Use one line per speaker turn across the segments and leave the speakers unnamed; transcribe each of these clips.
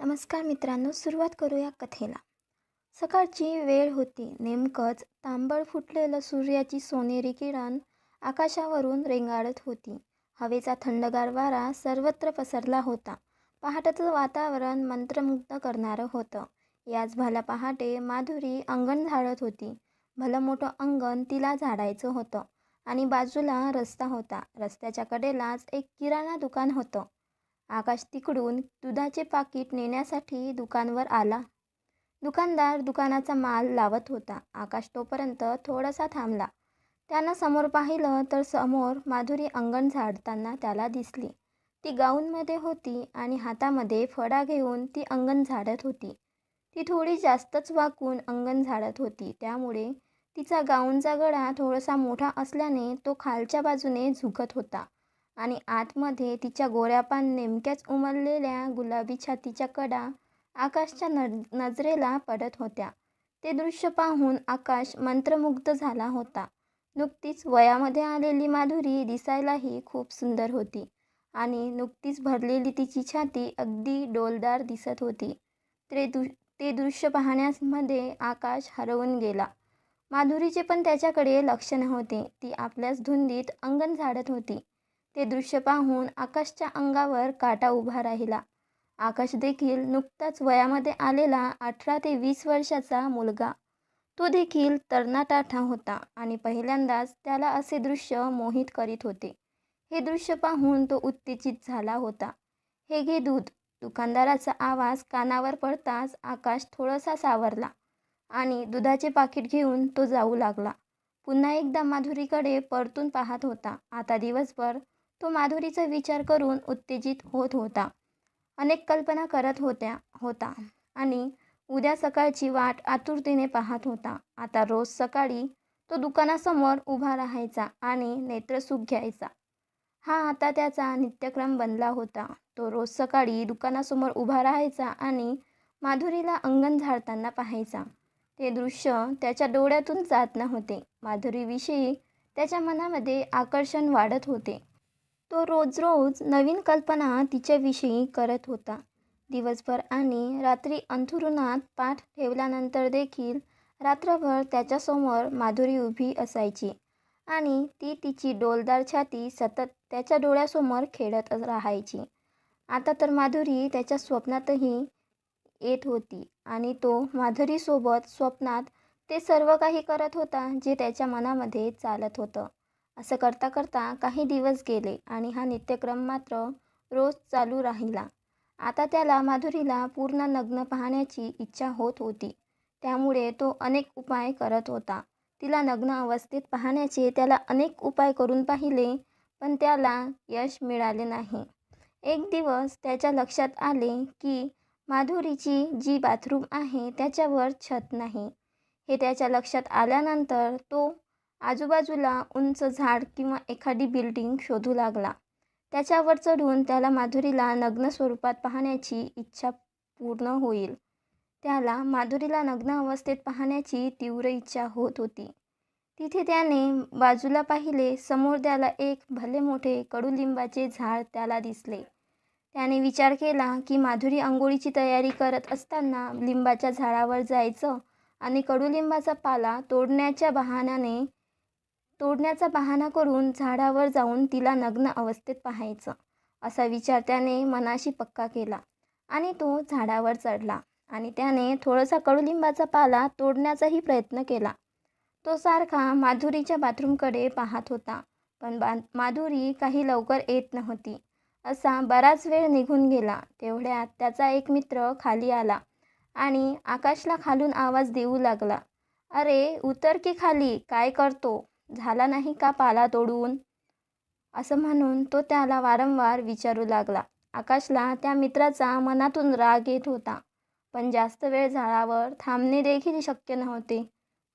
नमस्कार मित्रांनो सुरुवात करूया कथेला. सकाळची वेळ होती. नेमकंच तांबड फुटलेलं सूर्याची सोनेरी किरण आकाशावरून रेंगाळत होती. हवेचा थंडगार वारा सर्वत्र पसरला होता. पहाटेचं वातावरण मंत्रमुग्ध करणारं होतं. याच भला पहाटे माधुरी अंगण झाडत होती. भलं मोठं अंगण तिला झाडायचं होतं. आणि बाजूला रस्ता होता. रस्त्याच्या कडेलाच एक किराणा दुकान होतं. आकाश तिकडून दुधाचे पाकीट नेण्यासाठी दुकानवर आला. दुकानदार दुकानाचा माल लावत होता. आकाश तोपर्यंत थोडासा थांबला. त्यानं समोर पाहिलं तर समोर माधुरी अंगण झाडताना त्याला दिसली. ती गाऊनमध्ये होती आणि हातामध्ये फडा घेऊन ती अंगण झाडत होती. ती थोडी जास्तच वाकून अंगण झाडत होती. त्यामुळे तिचा गाऊनचा गळा थोडासा मोठा असल्याने तो खालच्या बाजूने झुकत होता. आणि आतमध्ये तिच्या गोऱ्यापान नेमक्याच उमललेल्या गुलाबी छातीच्या कडा आकाशच्या न नजरेला पडत होत्या. ते दृश्य पाहून आकाश मंत्रमुग्ध झाला होता. नुकतीच वयामध्ये आलेली माधुरी दिसायलाही खूप सुंदर होती आणि नुकतीच भरलेली तिची छाती अगदी डोलदार दिसत होती. ते दु ते दृश्य पाहण्यामध्ये आकाश हरवून गेला. माधुरीचे पण त्याच्याकडे लक्ष नव्हते. ती आपल्याच धुंदीत अंगण झाडत होती. ते दृश्य पाहून आकाशच्या अंगावर काटा उभा राहिला. आकाश देखील नुकताच वयामध्ये आलेला अठरा ते वीस वर्षाचा मुलगा. तो देखील तरणाटाठा होता आणि पहिल्यांदाच त्याला असे दृश्य मोहित करीत होते. हे दृश्य पाहून तो उत्तेजित झाला होता. हे घे दूध. दुकानदाराचा आवाज कानावर पडताच आकाश थोडासा सावरला आणि दुधाचे पाकिट घेऊन तो जाऊ लागला. पुन्हा एकदा माधुरीकडे परतून पाहत होता. आता दिवसभर तो माधुरीचा विचार करून उत्तेजित होत होता. अनेक कल्पना करत होत्या होता आणि उद्या सकाळची वाट आतुरतेने पाहत होता. आता रोज सकाळी तो दुकानासमोर उभा राहायचा आणि नेत्रसुख घ्यायचा. हा आता त्याचा नित्यक्रम बनला होता. तो रोज सकाळी दुकानासमोर उभा राहायचा आणि माधुरीला अंगण झाडताना पाहायचा. ते दृश्य त्याच्या डोळ्यातून जात नव्हते. माधुरीविषयी त्याच्या मनामध्ये आकर्षण वाढत होते. तो रोज रोज नवीन कल्पना तिच्याविषयी करत होता. दिवसभर आणि रात्री अंथरुणात पाठ ठेवल्यानंतर देखील रात्रभर त्याच्यासमोर माधुरी उभी असायची आणि ती तिची डोलदार छाती सतत त्याच्या डोळ्यासमोर खेळत राहायची. आता तर माधुरी त्याच्या स्वप्नातही येत होती आणि तो माधुरीसोबत स्वप्नात ते सर्व काही करत होता जे त्याच्या मनामध्ये चालत होतं. असं करता करता काही दिवस गेले आणि हा नित्यक्रम मात्र रोज चालू राहिला. आता त्याला माधुरीला पूर्ण नग्न पाहण्याची इच्छा होत होती. त्यामुळे तो अनेक उपाय करत होता. तिला नग्न अवस्थेत पाहण्याचे त्याला अनेक उपाय करून पाहिले पण त्याला यश मिळाले नाही. एक दिवस त्याच्या लक्षात आले की माधुरीची जी बाथरूम आहे त्याच्यावर छत नाही. हे त्याच्या लक्षात आल्यानंतर तो आजूबाजूला उंच झाड किंवा एखादी बिल्डिंग शोधू लागला. त्याच्यावर चढून त्याला माधुरीला नग्न स्वरूपात पाहण्याची इच्छा पूर्ण होईल. त्याला माधुरीला नग्न अवस्थेत पाहण्याची तीव्र इच्छा होत होती. तिथे त्याने बाजूला पाहिले समोर त्याला एक भले मोठे कडुलिंबाचे झाड त्याला दिसले. त्याने विचार केला की माधुरी आंघोळीची तयारी करत असताना लिंबाच्या झाडावर जायचं आणि कडुलिंबाचा पाला तोडण्याच्या बहाण्याने तोडण्याचा बहाणा करून झाडावर जाऊन तिला नग्न अवस्थेत पाहायचं असा विचार त्याने मनाशी पक्का केला आणि तो झाडावर चढला आणि त्याने थोडासा कडुलिंबाचा पाला तोडण्याचाही प्रयत्न केला. तो सारखा माधुरीच्या बाथरूमकडे पाहत होता पण बा माधुरी काही लवकर येत नव्हती. असा बराच वेळ निघून गेला तेवढ्यात त्याचा एक मित्र खाली आला आणि आकाशला खालून आवाज देऊ लागला. अरे उतर की खाली? काय करतो? झाला नाही का पाला तोडून? असं म्हणून तो त्याला वारंवार विचारू लागला. आकाशला त्या मित्राचा मनातून राग येत होता. पण जास्त वेळ झाडावर थांबणे देखील शक्य नव्हते.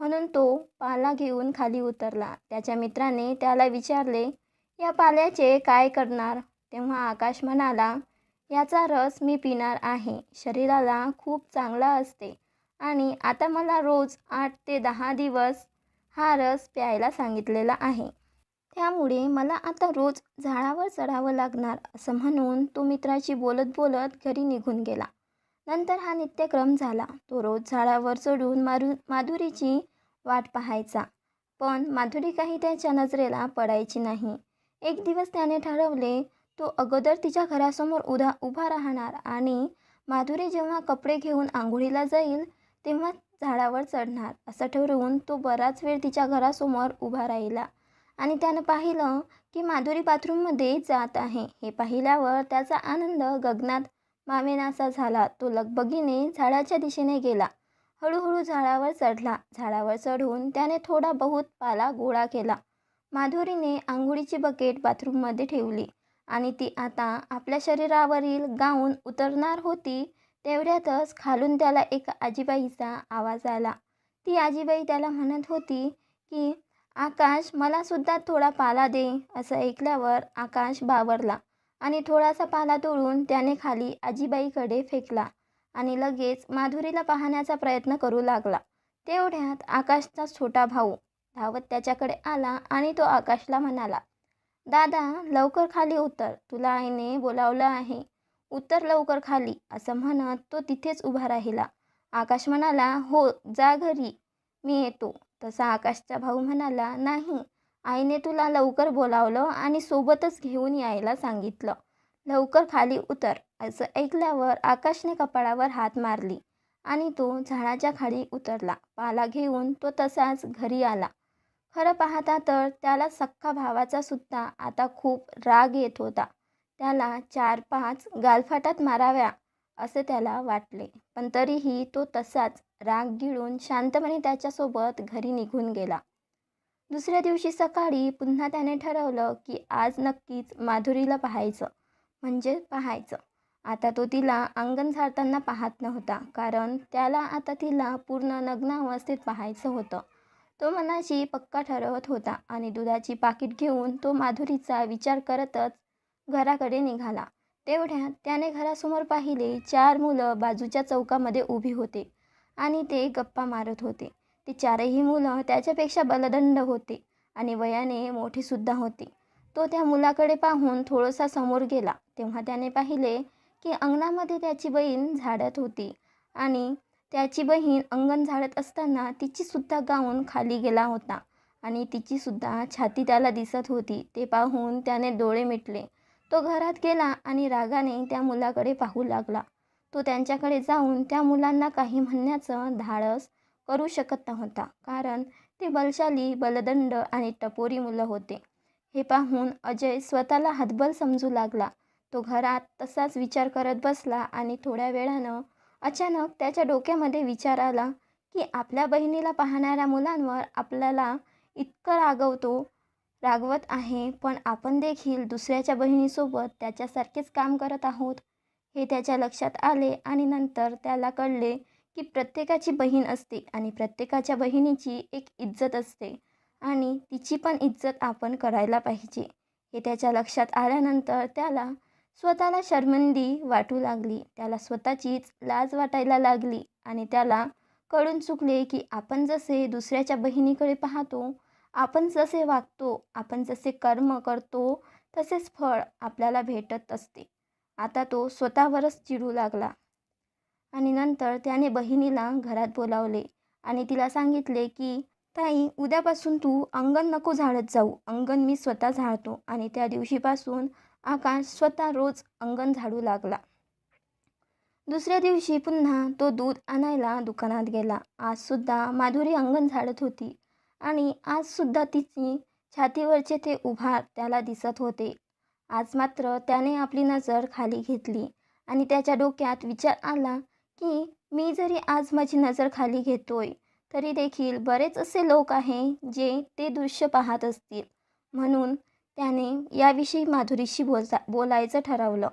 म्हणून तो पाला घेऊन खाली उतरला. त्याच्या मित्राने त्याला विचारले या पाल्याचे काय करणार? तेव्हा आकाश म्हणाला याचा रस मी पिणार आहे. शरीराला खूप चांगला असते. आणि आता मला रोज आठ ते दहा दिवस हा रस प्यायला सांगितलेला आहे. त्यामुळे मला आता रोज झाडावर चढावं लागणार असं म्हणून तो मित्राची बोलत बोलत घरी निघून गेला. नंतर हा नित्यक्रम झाला. तो रोज झाडावर चढून मारू माधुरीची वाट पाहायचा. पण माधुरी काही त्याच्या नजरेला पडायची नाही. एक दिवस त्याने ठरवले तो अगोदर तिच्या घरासमोर उदा उभा राहणार आणि माधुरी जेव्हा कपडे घेऊन आंघोळीला जाईल तेव्हा झाडावर चढणार. असं ठरवून तो बराच वेळ तिच्या घरासमोर उभा राहिला. आणि त्यानं पाहिलं की माधुरी बाथरूममध्ये जात आहे. हे पाहिल्यावर त्याचा आनंद गगनात मावेनासा झाला. तो लगबगीने झाडाच्या दिशेने गेला. हळूहळू झाडावर चढला. झाडावर चढून त्याने थोडा बहुत पाला गोळा केला. माधुरीने आंघोळीची बकेट बाथरूममध्ये ठेवली. आणि ती आता आपल्या शरीरावरील गाऊन उतरणार होती तेवढ्यातच खालून त्याला एका आजीबाईचा आवाज आला. ती आजीबाई त्याला म्हणत होती की आकाश मला सुद्धा थोडा पाला दे असं ऐकल्यावर आकाश बावरला आणि थोडासा पाला तोडून त्याने खाली आजीबाईकडे फेकला आणि लगेच माधुरीला पाहण्याचा प्रयत्न करू लागला. तेवढ्यात आकाशचा छोटा भाऊ धावत त्याच्याकडे आला आणि तो आकाशला म्हणाला दादा लवकर खाली उतर. तुला आईने बोलावलं आहे. उतर लवकर खाली असं म्हणत तो तिथेच उभा राहिला. आकाश म्हणाला हो जा घरी. मी येतो. तसा आकाशचा भाऊ म्हणाला नाही आईने तुला लवकर बोलावलं आणि सोबतच घेऊन यायला सांगितलं. लवकर खाली उतर. असं ऐकल्यावर आकाशने कपाळावर हात मारली आणि तो झाडाच्या खाली उतरला. पाला घेऊन तो तसाच घरी आला. खरं पाहता तर त्याला सख्खा भावाचा सुद्धा आता खूप राग येत होता. त्याला चार पाच गालफाटात माराव्या असे त्याला वाटले. पण तरीही तो तसाच राग गिळून शांतपणे त्याच्यासोबत घरी निघून गेला. दुसऱ्या दिवशी सकाळी पुन्हा त्याने ठरवलं की आज नक्कीच माधुरीला पाहायचं म्हणजे पाहायचं. आता तो तिला अंगण झाडताना पाहत नव्हता कारण त्याला आता तिला पूर्ण नग्न अवस्थेत पाहायचं होतं. तो मनाशी पक्का ठरवत होता आणि दुधाची पाकिट घेऊन तो माधुरीचा विचार करतच घराकडे निघाला. तेवढ्यात त्याने घरासमोर पाहिले चार मुलं बाजूच्या चौकामध्ये उभी होते आणि ते गप्पा मारत होते. ते चारही मुलं त्याच्यापेक्षा बलदंड होते आणि वयाने मोठेसुद्धा होते. तो त्या मुलाकडे पाहून थोडासा समोर गेला. तेव्हा त्याने पाहिले की अंगणामध्ये त्याची बहीण झाडत होती आणि त्याची बहीण अंगण झाडत असताना तिचीसुद्धा गाऊन खाली गेला होता आणि तिचीसुद्धा छाती त्याला दिसत होती. ते पाहून त्याने डोळे मिटले. तो घरात गेला आणि रागाने त्या मुलाकडे पाहू लागला. तो त्यांच्याकडे जाऊन त्या मुलांना काही म्हणण्याचं धाडस करू शकत नव्हता कारण ते बलशाली बलदंड आणि टपोरी मुलं होते. हे पाहून अजय स्वतःला हातबल समजू लागला. तो घरात तसाच विचार करत बसला आणि थोड्या वेळानं अचानक त्याच्या डोक्यामध्ये विचार आला की आपल्या बहिणीला पाहणाऱ्या मुलांवर आपल्याला इतकं रागवतो रागवत आहे पण आपण देखील दुसऱ्याच्या बहिणीसोबत त्याच्यासारखेच काम करत आहोत. हे त्याच्या लक्षात आले आणि नंतर त्याला कळले की प्रत्येकाची बहीण असते आणि प्रत्येकाच्या बहिणीची एक इज्जत असते आणि तिची पण इज्जत आपण करायला पाहिजे. हे त्याच्या लक्षात आल्यानंतर त्याला स्वतःला शर्मंदी वाटू लागली. त्याला स्वतःचीच लाज वाटायला लागली आणि त्याला कळून चुकले की आपण जसे दुसऱ्याच्या बहिणीकडे पाहतो आपण जसे वागतो आपण जसे कर्म करतो तसेच फळ आपल्याला भेटत असते. आता तो स्वतःवरच चिडू लागला. आणि नंतर त्याने बहिणीला घरात बोलावले आणि तिला सांगितले की ताई उद्यापासून तू अंगण नको झाडत जाऊ. अंगण मी स्वतः झाडतो. आणि त्या दिवशीपासून आकाश स्वतः रोज अंगण झाडू लागला. दुसऱ्या दिवशी पुन्हा तो दूध आणायला दुकानात गेला. आजसुद्धा माधुरी अंगण झाडत होती. आणि आजसुद्धा तिची छातीवरचे ते उभार त्याला दिसत होते. आज मात्र त्याने आपली नजर खाली घेतली आणि त्याच्या डोक्यात विचार आला की मी जरी आज माझी नजर खाली घेतोय तरी देखील बरेच असे लोक आहे जे ते दृश्य पाहत असतील. म्हणून त्याने याविषयी माधुरीशी बोलता बोलायचं ठरवलं.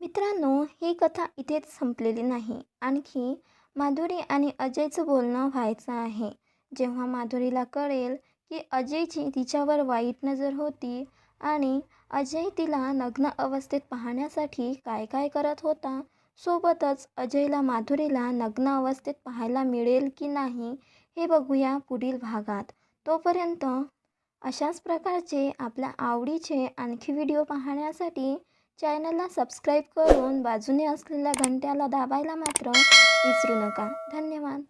मित्रांनो ही कथा इथेच संपलेली नाही. आणखी माधुरी आणि अजयचं बोलणं व्हायचं आहे. जेव्हा माधुरीला कळेल की अजयची तिच्यावर वाईट नजर होती आणि अजय तिला नग्न अवस्थेत पाहण्यासाठी काय काय करत होता सोबतच अजयला माधुरीला नग्न अवस्थेत पाहायला मिळेल की नाही हे बघूया पुढील भागात. तोपर्यंत अशाच प्रकारचे आपल्या आवडीचे आणखी व्हिडिओ पाहण्यासाठी चॅनलला सबस्क्राईब करून बाजूने असलेल्या घंट्याला दाबायला मात्र विसरू नका. धन्यवाद.